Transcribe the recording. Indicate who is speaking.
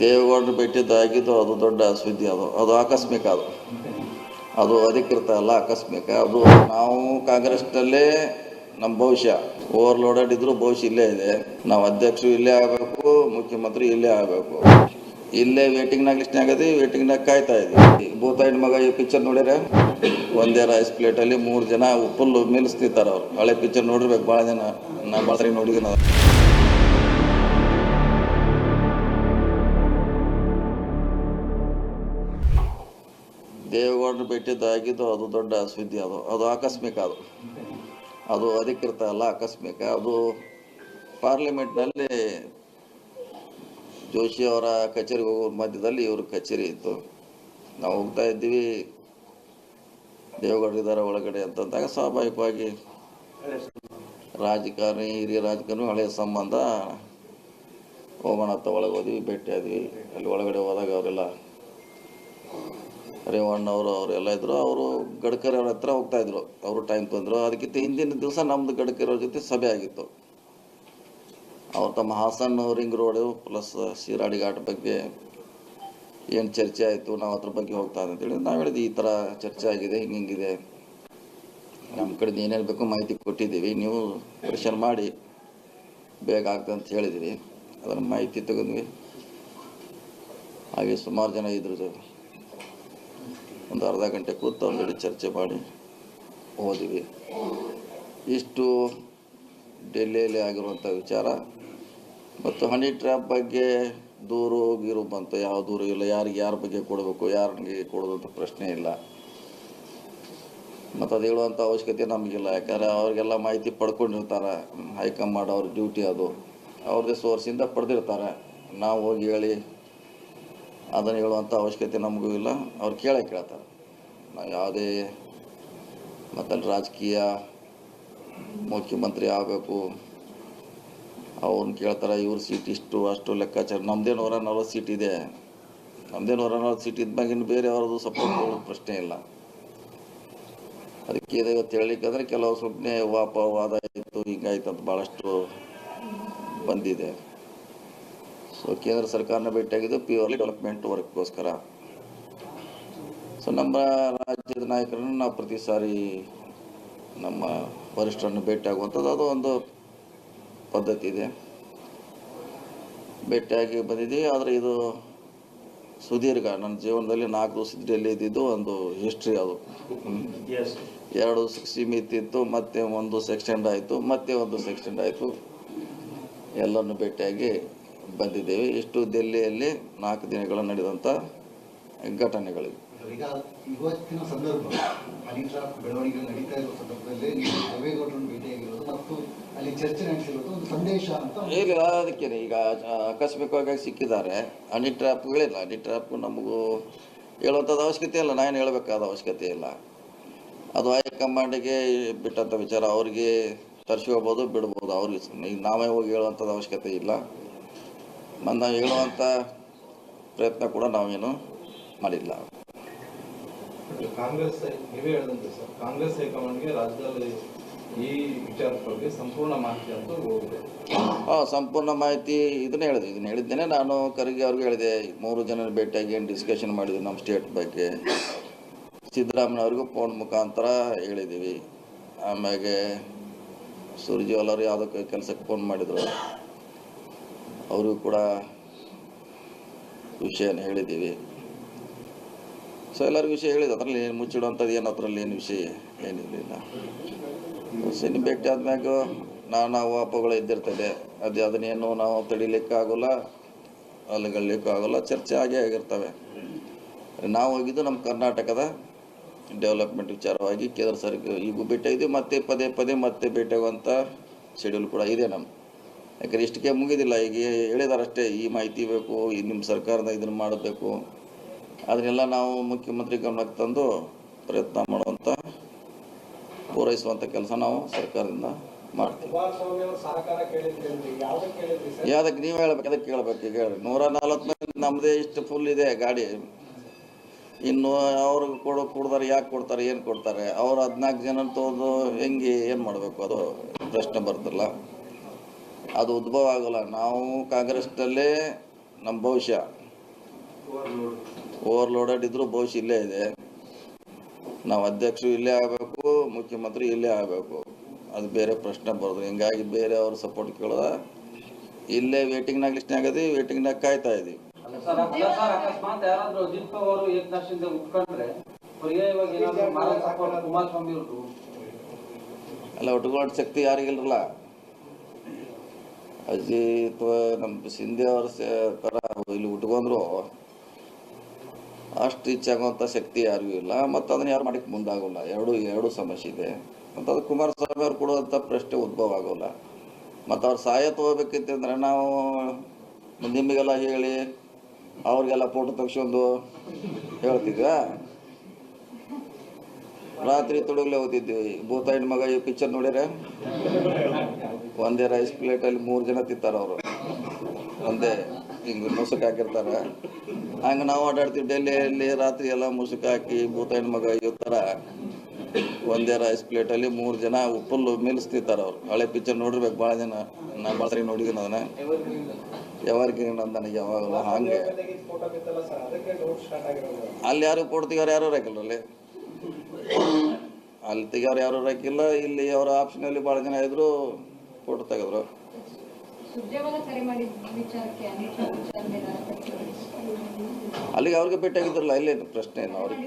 Speaker 1: ದೇವೇಗೌಡರು ಭೇಟಿದ್ದಾಗಿದ್ದು ಅದು ದೊಡ್ಡ ಸುದ್ದಿ ಅದು. ಅದು ಆಕಸ್ಮಿಕ ಅದು. ಅದು ಅಧಿಕೃತ ಅಲ್ಲ, ಆಕಸ್ಮಿಕ. ಅದು ನಾವು ಕಾಂಗ್ರೆಸ್ನಲ್ಲೇ ನಮ್ಮ ಭವಿಷ್ಯ. ಓವರ್ಲೋಡೆಡ್ ಇದ್ರೂ ಭವಿಷ್ಯ ಇಲ್ಲೇ ಇದೆ. ನಾವು ಅಧ್ಯಕ್ಷರು ಇಲ್ಲೇ ಆಗಬೇಕು, ಮುಖ್ಯಮಂತ್ರಿ ಇಲ್ಲೇ ಆಗಬೇಕು. ಇಲ್ಲೇ ವೇಟಿಂಗ್ನಾಗ ಲಿಸ್ಟ್ ಆಗದೆ ವೇಟಿಂಗ್ನಾಗ ಕಾಯ್ತಾ ಇದ್ದೀವಿ ಭೂತಾಯಿನ ಮಗ ಈ ಪಿಕ್ಚರ್ ನೋಡಿದ್ರೆ ಒಂದೇ ರೈಸ್ ಪ್ಲೇಟಲ್ಲಿ ಮೂರು ಜನ ಫುಲ್ ಮಿಲ್ಸ್ತಿರ್ತಾರೆ ಅವ್ರು. ಹಳೆ ಪಿಕ್ಚರ್ ನೋಡಿರ್ಬೇಕು ಭಾಳ ಜನ. ನಾ ಭಾಳ ಸರಿ ನೋಡಿದ್ದೀನಿ ದೇವೇಗೌಡರು ಭೇಟಿದ್ದಾಗಿದ್ದು ಅದು ದೊಡ್ಡ ಸುದ್ದಿ ಅದು. ಅದು ಆಕಸ್ಮಿಕ ಅದು. ಅದು ಅಧಿಕೃತ ಅಲ್ಲ, ಆಕಸ್ಮಿಕ. ಅದು ಪಾರ್ಲಿಮೆಂಟ್ನಲ್ಲಿ ಜೋಶಿ ಅವರ ಕಚೇರಿಗೆ ಹೋಗೋ ಮಧ್ಯದಲ್ಲಿ ಇವ್ರ ಕಚೇರಿ ಇತ್ತು. ನಾವು ಹೋಗ್ತಾ ಇದ್ದೀವಿ. ದೇವೇಗೌಡರು ಇದ್ದಾರೆ ಒಳಗಡೆ ಅಂತಂದಾಗ ಸ್ವಾಭಾವಿಕವಾಗಿ ರಾಜಕಾರಣಿ, ಹಿರಿಯ ರಾಜಕಾರಣಿ, ಹಳೆಯ ಸಂಬಂಧ ಹೋಗೋಣ ಅಂತ ಒಳಗೆ ಹೋದ್ವಿ, ಭೇಟಿ ಆದ್ವಿ. ಅಲ್ಲಿ ಒಳಗಡೆ ಹೋದಾಗ ಅವರೆಲ್ಲ ರೇವಣ್ಣ ಅವರು ಅವರೆಲ್ಲ ಇದ್ದರು ಅವರು ಗಡ್ಕರಿ ಅವ್ರ ಹತ್ರ ಹೋಗ್ತಾ ಇದ್ರು. ಅವರು ಟೈಮ್ ತಂದ್ರು ಅದಕ್ಕಿಂತ ಹಿಂದಿನ ದಿವಸ ನಮ್ದು ಗಡ್ಕರಿ ಅವ್ರ ಜೊತೆ ಸಭೆ ಆಗಿತ್ತು. ಅವ್ರು ತಮ್ಮ Hassan ring road plus Shiradi ghat ಬಗ್ಗೆ ಏನು ಚರ್ಚೆ ಆಯಿತು, ನಾವು ಅದ್ರ ಬಗ್ಗೆ ಹೋಗ್ತಾ ಅಂತ ಅಂತೇಳಿ ನಾವು ಹೇಳಿದ್ವಿ, ಈ ಥರ ಚರ್ಚೆ ಆಗಿದೆ, ಹಿಂಗೆ ಹಿಂಗಿದೆ ನಮ್ಮ ಕಡೆದು ಏನೇನು ಬೇಕೋ ಮಾಹಿತಿ ಕೊಟ್ಟಿದ್ದೀವಿ. ನೀವು ಕ್ವೆಶನ್ ಮಾಡಿ, ಬೇಗ ಆಗ್ತದೆ ಅಂತ ಹೇಳಿದಿರಿ ಅದನ್ನು ಮಾಹಿತಿ ತಗೊಂಡ್ವಿ. ಹಾಗೆ ಸುಮಾರು ಜನ ಇದ್ರು ಒಂದು ಅರ್ಧ ಗಂಟೆ ಕೂತು ಒಂದೆಡೆ ಚರ್ಚೆ ಮಾಡಿ ಹೋದ್ವಿ ಇಷ್ಟು ಡೆಲ್ಲಿಯಲ್ಲಿ ಆಗಿರುವಂಥ ವಿಚಾರ ಮತ್ತು ಹನಿ ಟ್ರ್ಯಾಪ್ ಬಗ್ಗೆ ದೂರು ಗೀರು ಬಂತು, ಯಾವ ದೂರು ಇಲ್ಲ, ಯಾರಿಗೆ ಯಾರ ಬಗ್ಗೆ ಕೊಡಬೇಕು, ಯಾರಿಗೆ ಕೊಡೋದು ಪ್ರಶ್ನೆ ಇಲ್ಲ. ಮತ್ತು ಅದು ಹೇಳುವಂಥ ಅವಶ್ಯಕತೆ ನಮಗಿಲ್ಲ, ಯಾಕಂದರೆ ಅವ್ರಿಗೆಲ್ಲ ಮಾಹಿತಿ ಪಡ್ಕೊಂಡಿರ್ತಾರೆ, ಹೈಕಮಾಂಡ್ ಅವ್ರ ಡ್ಯೂಟಿ ಅದು. ಅವ್ರದ್ದೇ ಸೋರ್ಸಿಂದ ಪಡೆದಿರ್ತಾರೆ. ನಾವು ಹೋಗಿ ಹೇಳಿ ಅದನ್ನು ಹೇಳುವಂಥ ಅವಶ್ಯಕತೆ ನಮಗೂ ಇಲ್ಲ. ಅವ್ರು ಕೇಳೇ ಕೇಳ್ತಾರೆ. ನಾವು ಯಾವುದೇ ಮತ್ತಲ್ಲಿ ರಾಜಕೀಯ ಮುಖ್ಯಮಂತ್ರಿ ಆಗಬೇಕು ಅವ್ರನ್ನ ಕೇಳ್ತಾರೆ, ಇವ್ರ ಸೀಟ್ ಇಷ್ಟು, ಅಷ್ಟು ಲೆಕ್ಕಾಚಾರ. ನಮ್ಮದೇ ನೂರ ನಲ್ವತ್ತು ಸೀಟ್ ಇದೆ. ನಮ್ಮದೇ ನೂರ ನಲ್ವತ್ತು ಸೀಟ್ ಇದ್ದಾಗಿನ ಬೇರೆ ಅವ್ರದ್ದು ಸಪೋರ್ಟ್ ಪ್ರಶ್ನೆ ಇಲ್ಲ. ಅದಕ್ಕೆ ಇವತ್ತು ಹೇಳಲಿಕ್ಕಂದ್ರೆ ಕೆಲವು ಸುಮ್ಮನೆ ವಾಪವಾದ ಇತ್ತು ಹಿಂಗಾಯ್ತು ಅಂತ ಭಾಳಷ್ಟು ಬಂದಿದೆ. ಸೊ ಕೇಂದ್ರ ಸರ್ಕಾರನ ಭೇಟಿಯಾಗಿದ್ದು ಪ್ಯೂರ್ಲಿ ಡೆವಲಪ್ಮೆಂಟ್ ವರ್ಕ್ಗೋಸ್ಕರ ಸೊ ನಮ್ಮ ರಾಜ್ಯದ ನಾಯಕರನ್ನು ನಾವು ಪ್ರತಿ ಸಾರಿ ನಮ್ಮ ವರಿಷ್ಠರನ್ನು ಭೇಟಿಯಾಗುವಂಥದ್ದು ಅದು ಒಂದು ಪದ್ಧತಿ ಇದೆ. ಭೇಟಿಯಾಗಿ ಬಂದಿದ್ದೀವಿ ಆದರೆ ಇದು ಸುದೀರ್ಘ. ನನ್ನ ಜೀವನದಲ್ಲಿ ನಾಲ್ಕು ದಿವಸ ಡೆಲ್ಲಿ ಇದ್ದಿದ್ದು ಒಂದು ಹಿಸ್ಟ್ರಿ ಅದು. ಎರಡು ಸೀಮಿತ ಇತ್ತು ಮತ್ತೆ ಒಂದು ಸೆಕ್ಸ್ಟೆಂಡ್ ಆಯಿತು ಮತ್ತೆ ಒಂದು ಸೆಕ್ಸ್ಟೆಂಡ್ ಆಯಿತು. ಎಲ್ಲರನ್ನು ಭೇಟಿಯಾಗಿ ಬಂದಿದ್ದೇವೆ ಇಷ್ಟು ದೆಹಲಿಯಲ್ಲಿ ನಾಲ್ಕು ದಿನಗಳ ನಡೆದಂಥ ಘಟನೆಗಳಿವೆ.
Speaker 2: ಈಗ ಇವತ್ತಿನ ಸಂದರ್ಭ ಹನಿ ಟ್ರಾಪ್ ಬೆಳವಣಿಗೆ ನಡೀತಾ ಇರೋ ಸಂದರ್ಭದಲ್ಲಿ ನೀವು ದೇವೇಗೌಡರನ್ನು ಭೇಟಿಯಾಗಿರೋದು ಮತ್ತು ಅಲ್ಲಿ ಚರ್ಚೆ ನಡೆಸಿರೋದು ಒಂದು ಸಂದೇಶ ಅಂತ
Speaker 1: ಇಲ್ಲ ಅದಕ್ಕೆ ಈಗ ಆಕಸ್ಮಿಕವಾಗಿ ಸಿಕ್ಕಿದ್ದಾರೆ. ಹನಿ ಟ್ರ್ಯಾಪ್ಗಳಿಲ್ಲ ಹನಿ ಟ್ರ್ಯಾಪ್ ನಮಗೂ ಹೇಳುವಂಥದ್ದು ಅವಶ್ಯಕತೆ ಇಲ್ಲ. ನಾನು ಹೇಳಬೇಕಾದ ಅವಶ್ಯಕತೆ ಇಲ್ಲ. ಅದು ಹೈಕಮಾಂಡಿಗೆ ಬಿಟ್ಟಂಥ ವಿಚಾರ. ಅವ್ರಿಗೆ ತರಿಸ್ಕೋಬೋದು ಬಿಡ್ಬೋದು. ಅವ್ರಿಗೆ ಈಗ ನಾವೇ ಹೋಗಿ ಹೇಳುವಂಥದ್ದು ಅವಶ್ಯಕತೆ ಇಲ್ಲ. ನಾವು ಹೇಳುವಂಥ ಪ್ರಯತ್ನ ಕೂಡ ನಾವೇನು ಮಾಡಿಲ್ಲ.
Speaker 3: ಕಾಂಗ್ರೆಸ್ ನೀವೇ ಹೇಳಿದಂತೆ ಸರ್ ಕಾಂಗ್ರೆಸ್ ಹೈಕಮಾಂಡ್ಗೆ ರಾಜ್ಯದಲ್ಲಿ ಈ ವಿಚಾರದ ಬಗ್ಗೆ ಸಂಪೂರ್ಣ ಮಾಹಿತಿ ಹೋಗಿದೆ.
Speaker 1: ಹಾಂ ಸಂಪೂರ್ಣ ಮಾಹಿತಿ ಇದನ್ನ ಹೇಳಿದೆ. ಇದನ್ನ ಹೇಳಿದ್ದೇನೆ ನಾನು ಖರ್ಗೆ ಅವ್ರಿಗೆ ಹೇಳಿದೆ ಮೂರು ಜನ ಭೇಟಿಯಾಗಿ ಏನು ಡಿಸ್ಕಷನ್ ಮಾಡಿದ್ವಿ ನಮ್ಮ ಸ್ಟೇಟ್ ಬಗ್ಗೆ. ಸಿದ್ದರಾಮಯ್ಯವ್ರಿಗೂ ಫೋನ್ ಮುಖಾಂತರ ಹೇಳಿದ್ದೀವಿ ಆಮ್ಯಾಗೆ ಅವರು ಯಾವುದಕ್ಕೆ ಕೆಲಸಕ್ಕೆ ಫೋನ್ ಮಾಡಿದರು. ಅವ್ರಿಗೂ ಕೂಡ ವಿಷಯನ ಹೇಳಿದ್ದೀವಿ. ಸೊ ಎಲ್ಲರಿಗೂ ವಿಷಯ ಹೇಳಿದ್ದು, ಅದರಲ್ಲಿ ಏನು ಮುಚ್ಚಿಡುವಂಥದ್ದು ಏನು, ಅದರಲ್ಲಿ ಏನು ವಿಷಯ ಏನಿರಲಿಲ್ಲ. ಸಿನಿ ಭೇಟಿ ಆದ್ಮ್ಯಾಗ ನಾನಾ ವಾಪಗಳು ಇದ್ದಿರ್ತದೆ. ಅದು ಅದನ್ನೇನು ನಾವು ತಡಿಲಿಕ್ಕಾಗೋಲ್ಲ ಅಲ್ಲಿಗಳಿಲಿಕ್ಕೂ ಆಗೋಲ್ಲ, ಚರ್ಚೆ ಆಗೇ ಆಗಿರ್ತವೆ. ನಾವು ಹೋಗಿದ್ದು ನಮ್ಮ ಕರ್ನಾಟಕದ ಡೆವಲಪ್ಮೆಂಟ್ ವಿಚಾರವಾಗಿ ಕೇಂದ್ರ ಸರ್ಕಾರ ಈಗೂ ಭೇಟಿಯಾಗಿದ್ದೀವಿ ಮತ್ತೆ ಪದೇ ಪದೇ ಮತ್ತೆ ಭೇಟಿಯಾಗುವಂಥ ಶೆಡ್ಯೂಲ್ ಕೂಡ ಇದೆ ನಮ್ಮ ಯಾಕಂದ್ರೆ ಇಷ್ಟಕ್ಕೆ ಮುಗಿದಿಲ್ಲ. ಈಗ ಹೇಳಿದಾರಷ್ಟೇ, ಈ ಮಾಹಿತಿ ಬೇಕು, ಈ ನಿಮ್ಮ ಸರ್ಕಾರದ ಇದನ್ನು ಮಾಡಬೇಕು. ಅದನ್ನೆಲ್ಲ ನಾವು ಮುಖ್ಯಮಂತ್ರಿ ಗಮನಕ್ಕೆ ತಂದು ಪ್ರಯತ್ನ ಮಾಡುವಂಥ ಪೂರೈಸುವಂಥ ಕೆಲಸ ನಾವು ಸರ್ಕಾರದಿಂದ ಮಾಡ್ತೀವಿ.
Speaker 4: ಯಾವುದಕ್ಕೆ
Speaker 1: ನೀವು ಹೇಳ್ಬೇಕು? ಅದಕ್ಕೆ ಕೇಳ್ಬೇಕು ಈಗ ಹೇಳ್ರಿ. ನೂರ ನಲ್ವತ್ತು ಮಂದಿ ನಮ್ಮದೇ ಇಷ್ಟು ಫುಲ್ ಇದೆ ಗಾಡಿ. ಇನ್ನು ಅವ್ರಿಗೆ ಕೊಡೋ ಕೊಡ್ತಾರೆ ಯಾಕೆ ಕೊಡ್ತಾರೆ, ಏನು ಕೊಡ್ತಾರೆ? ಅವ್ರು ಹದಿನಾಲ್ಕು ಜನ ತೋದು ಹೆಂಗೆ ಏನು ಮಾಡಬೇಕು ಅದು? ಪ್ರಶ್ನೆ ಬರ್ತಲ್ಲ ಅದು ಉದ್ಭವ ಆಗೋಲ್ಲ. ನಾವು ಕಾಂಗ್ರೆಸ್ನಲ್ಲೇ ನಮ್ಮ ಭವಿಷ್ಯ. ಓವರ್ಲೋಡೆಡ್ ಇದ್ರೂ ಭವಿಷ್ಯ ಇಲ್ಲೇ ಇದೆ. ನಾವು ಅಧ್ಯಕ್ಷರು ಇಲ್ಲೇ ಆಗಬೇಕು ಮುಖ್ಯಮಂತ್ರಿ ಇಲ್ಲೇ ಆಗಬೇಕು. ಅದು ಬೇರೆ ಪ್ರಶ್ನೆ ಬರೋದು. ಹಿಂಗಾಗಿ ಬೇರೆ ಅವ್ರ ಸಪೋರ್ಟ್ ಕೇಳೋದ. ಇಲ್ಲೇ ವೇಟಿಂಗ್ನಾಗ ಲಿಸ್ಟ್ ಆಗದಿ ವೇಟಿಂಗ್ನಾಗ ಕಾಯ್ತಾ ಇದೀವಿ.
Speaker 5: ಅಲ್ಲ
Speaker 1: ಉಟ್ಕೊಳ್ಳೋ ಶಕ್ತಿ ಯಾರಿಗಿಲ್ರಲ್ಲ. ಅಜಿತ್ ನಮ್ಮ ಸಿಂಧೆ ಅವ್ರ ಥರ ಇಲ್ಲಿ ಉಟ್ಕೊಂಡ್ರು. ಅಷ್ಟು ಹೆಚ್ಚಾಗುವಂಥ ಶಕ್ತಿ ಯಾರಿಗೂ ಇಲ್ಲ. ಮತ್ತು ಅದನ್ನು ಯಾರು ಮಾಡಕ್ಕೆ ಮುಂದಾಗೋಲ್ಲ. ಎರಡು ಎರಡು ಸಮಸ್ಯೆ ಇದೆ. ಮತ್ತು ಅದು ಕುಮಾರಸ್ವಾಮಿ ಅವ್ರು ಕೊಡುವಂಥ ಪ್ರಶ್ನೆ ಉದ್ಭವ ಆಗೋಲ್ಲ. ಮತ್ತು ಅವ್ರು ಸಹಾಯ ತೊಗೋಬೇಕಿತ್ತಂದ್ರೆ ನಾವು ನಿಮಗೆಲ್ಲ ಹೇಳಿ, ಅವ್ರಿಗೆಲ್ಲ ಫೋಟೋ ತೆಗ್ಸ್ಕೊಂಡು ಹೇಳ್ತಿದ್ವಾ ರಾತ್ರಿ ತೊಡಗಲೇ ಹೋಗ್ತಿದ್ವಿ ಭೂತ ಮಗ, ಈ ಪಿಕ್ಚರ್ ನೋಡ್ಯಾರ ಒಂದೇ ರೈಸ್ ಪ್ಲೇಟಲ್ಲಿ ಮೂರು ಜನ ತಿಂತಾರ ಅವರು. ಒಂದೇ ಹಿಂಗೆ ಮುಸುಕ್ ಹಾಕಿರ್ತಾರೆ. ಹಂಗೆ ನಾವು ಆಡಾಡ್ತೀವಿ ಡೆಲ್ಲಿಯಲ್ಲಿ ರಾತ್ರಿ ಎಲ್ಲ ಮುಸುಕ್ ಹಾಕಿ ಭೂತಾಯಿನ ಮಗ ಥರ ಒಂದೇ ರೈಸ್ ಪ್ಲೇಟಲ್ಲಿ ಮೂರು ಜನ ಉಪ್ಪಲ್ಲು ಮಿಲ್ಸ್ ತಿಂತಾರೆ ಅವ್ರು. ಹಳೆ ಪಿಕ್ಚರ್ ನೋಡಿರ್ಬೇಕು. ಭಾಳ ಜನ ನಾ ಭಾಳ ಸರಿ ಅದನ್ನ. ಯಾವಾಗ ನನಗೆ ಯಾವಾಗಲ್ಲ ಹಂಗೆ. ಅಲ್ಲಿ ಯಾರು ಕೊಡ್ತೀವಿ ಯಾರು ಹಾಕಿಲ್ರಲ್ಲಿ ಅಲ್ಲಿ ತೆಗಿಯೋರು ಯಾರು ಹಾಕಿಲ್ಲ ಇಲ್ಲಿ ಅವರ ಆಪ್ಷನಲ್ಲಿ ಭಾಳ ಜನ ಇದ್ರು ಫೋಟೋ ತೆಗೆದ್ರು. ಅಲ್ಲಿಗೆ ಅವ್ರಿಗೆ ಭೇಟಿಯಾಗಿದ್ರಲ್ಲ ಇಲ್ಲೇನು ಪ್ರಶ್ನೆ ಏನು ಅವ್ರಿಗೆ.